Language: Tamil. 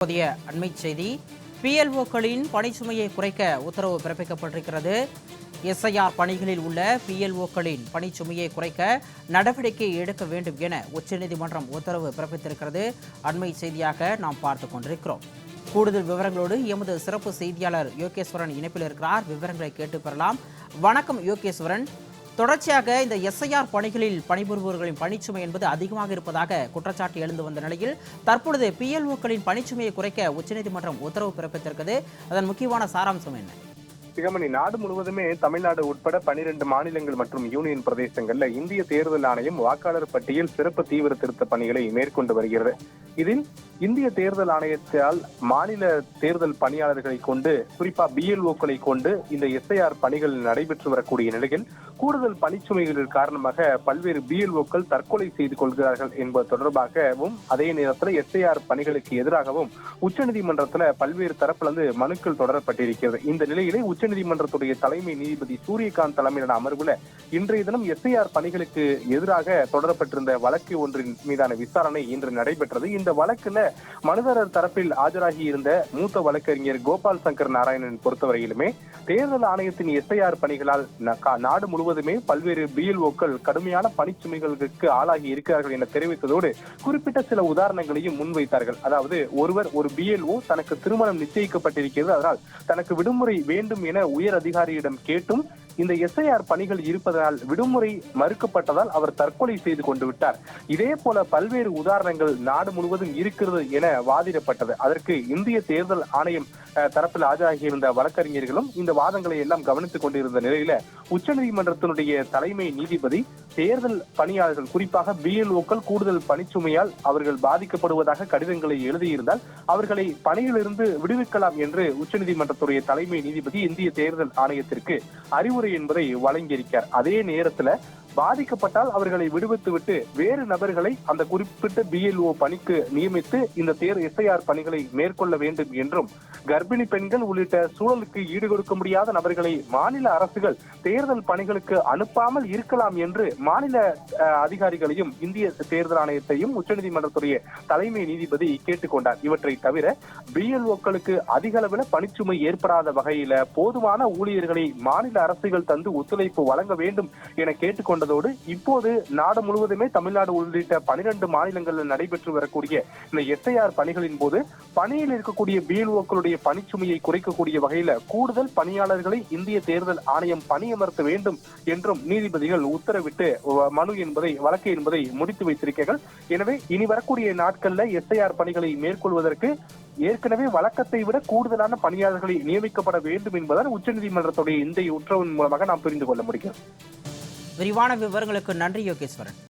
புதிய அண்மை செய்தி. பிஎல்ஓக்களின் பணிச்சுமையை குறைக்க உத்தரவு பிறப்பிக்கப்பட்டிருக்கிறது. எஸ்ஐஆர் பணிகளில் உள்ள பிஎல்ஓக்களின் பணிச்சுமையை குறைக்க நடவடிக்கை எடுக்க வேண்டும் என உச்சநீதிமன்றம் உத்தரவு பிறப்பித்திருக்கிறது. அண்மை செய்தியாக நாம் பார்த்து கொண்டிருக்கிறோம். கூடுதல் விவரங்களோடு எமது சிறப்பு செய்தியாளர் யோகேஸ்வரன் இணைப்பில் இருக்கிறார். விவரங்களை கேட்டு பெறலாம். வணக்கம் யோகேஸ்வரன். தொடர்ச்சியாக இந்த எஸ்ஐஆர் பணிகளில் பணிபுரிபவர்களின் பணிச்சுமை என்பது அதிகமாக இருப்பதாக குற்றச்சாட்டு எழுந்து வந்த நிலையில் தற்பொழுது பிஎல்ஓக்களின் பணிச்சுமையை குறைக்க உச்சநீதிமன்றம் உத்தரவு பிறப்பித்திருக்கிறது. அதன் முக்கியமான சாராம்சம் என்ன? சிகமணி நாடு முழுவதுமே தமிழ்நாடு உட்பட பனிரெண்டு மாநிலங்கள் மற்றும் யூனியன் பிரதேசங்கள்ல இந்திய தேர்தல் ஆணையம் வாக்காளர் பட்டியல் சிறப்பு தீவிர திருத்த பணிகளை மேற்கொண்டு வருகிறது. இதில் இந்திய தேர்தல் ஆணையத்தால் மாநில தேர்தல் பணியாளர்களை கொண்டு குறிப்பா பிஎல்ஓக்களை கொண்டு இந்த எஸ்ஐஆர் பணிகள் நடைபெற்று வரக்கூடிய நிலையில் கூடுதல் பணிச்சுமைகளின் காரணமாக பல்வேறு பிஎல்ஓக்கள் தற்கொலை செய்து கொள்கிறார்கள் என்பது தொடர்பாகவும் அதே நேரத்தில் எஸ்ஐஆர் பணிகளுக்கு எதிராகவும் உச்சநீதிமன்றத்தில் பல்வேறு தரப்பிலிருந்து மனுக்கள் தொடரப்பட்டிருக்கிறது. இந்த நிலையிலே உச்சநீதிமன்றத்துடைய தலைமை நீதிபதி சூரியகாந்த் தலைமையிலான அமர்வுல இன்றைய தினம் எஸ்ஐஆர் பணிகளுக்கு எதிராக தொடரப்பட்டிருந்த வழக்கு ஒன்றின் மீதான விசாரணை இன்று நடைபெற்றது. இந்த வழக்குல மனுதாரர் தரப்பில் ஆஜராகி இருந்த மூத்த வழக்கறிஞர் கோபால் சங்கர் நாராயணன் பொறுத்தவரையிலுமே தேர்தல் ஆணையத்தின் எஸ்ஐஆர் பணிகளால் நாடு முழுவதும் பல்வேறு பிஎல்ஓக்கள் கடுமையான பணிச்சுமைகளுக்கு ஆளாகி இருக்கிறார்கள் என தெரிவித்ததோடு குறிப்பிட்ட சில உதாரணங்களையும் முன்வைத்தார்கள். அதாவது ஒருவர் ஒரு பிஎல்ஓ தனக்கு திருமணம் நிச்சயிக்கப்பட்டிருக்கிறது. அதனால் தனக்கு விடுமுறை வேண்டும் என உயர் அதிகாரியிடம் கேட்டும் இந்த எஸ்ஐஆர் பணிகள் இருப்பதனால் விடுமுறை மறுக்கப்பட்டதால் அவர் தற்கொலை செய்து கொண்டு விட்டார். இதே போல பல்வேறு உதாரணங்கள் நாடு முழுவதும் இருக்கிறது என வாதிடப்பட்டது. அதற்கு இந்திய தேர்தல் ஆணையம் தரப்பில் ஆஜராகியிருந்த வழக்கறிஞர்களும் இந்த வாதங்களை எல்லாம் கவனித்துக் கொண்டிருந்த நிலையில உச்சநீதிமன்றத்தினுடைய தலைமை நீதிபதி தேர்தல் பணியாளர்கள் குறிப்பாக பிஎல்ஓக்கள் கூடுதல் பணிச்சுமையால் அவர்கள் பாதிக்கப்படுவதாக கடிதங்களை எழுதியிருந்தால் அவர்களை பணியிலிருந்து விடுவிக்கலாம் என்று உச்சநீதிமன்றத்துடைய தலைமை நீதிபதி இந்திய தேர்தல் ஆணையத்திற்கு அறிவுரை என்பதை வழங்கியிருக்கார். அதே நேரத்துல பாதிக்கப்பட்டால் அவர்களை விடுவித்துவிட்டு வேறு நபர்களை அந்த குறிப்பிட்ட பிஎல்ஓ பணிக்கு நியமித்து இந்த தேர் எஸ்ஐஆர் பணிகளை மேற்கொள்ள வேண்டும் என்றும் கர்ப்பிணி பெண்கள் உள்ளிட்ட சூழலுக்கு ஈடுகொடுக்க முடியாத நபர்களை மாநில அரசுகள் தேர்தல் பணிகளுக்கு அனுப்பாமல் இருக்கலாம் என்று மாநில அஹ், அதிகாரிகளையும் இந்திய தேர்தல் ஆணையத்தையும் உச்சநீதிமன்றத்துடைய தலைமை நீதிபதி கேட்டுக்கொண்டார் இவற்றை தவிர பிஎல்ஓக்களுக்கு அதிக அளவில் பணிச்சுமை ஏற்படாத வகையில போதுமான ஊழியர்களை மாநில அரசுகள் தந்து ஒத்துழைப்பு வழங்க வேண்டும் என கொண்டதோடு இப்போது நாடு முழுவதுமே தமிழ்நாடு உள்ளிட்ட பனிரெண்டு மாநிலங்களில் நடைபெற்று வரக்கூடிய இந்த எஸ்ஐஆர் பணிகளின் போது பணியில் இருக்கக்கூடிய பிஎல்ஓக்களுடைய பணிச்சுமையை குறைக்கக்கூடிய வகையில கூடுதல் பணியாளர்களை இந்திய தேர்தல் ஆணையம் பணியமர்த்த வேண்டும் என்றும் நீதிபதிகள் உத்தரவிட்டு மனு என்பதை வழக்கு என்பதை முடித்து வைத்திருக்கிறார்கள். எனவே இனி வரக்கூடிய நாட்கள்ல எஸ்ஐஆர் பணிகளை மேற்கொள்வதற்கு ஏற்கனவே வழக்கத்தை விட கூடுதலான பணியாளர்களை நியமிக்கப்பட வேண்டும் என்பதால் உச்சநீதிமன்றத்துடைய இந்த உத்தரவின் மூலமாக நாம் புரிந்து கொள்ள முடியும் விரிவான விவரங்களுக்கு நன்றி யோகேஸ்வரன்.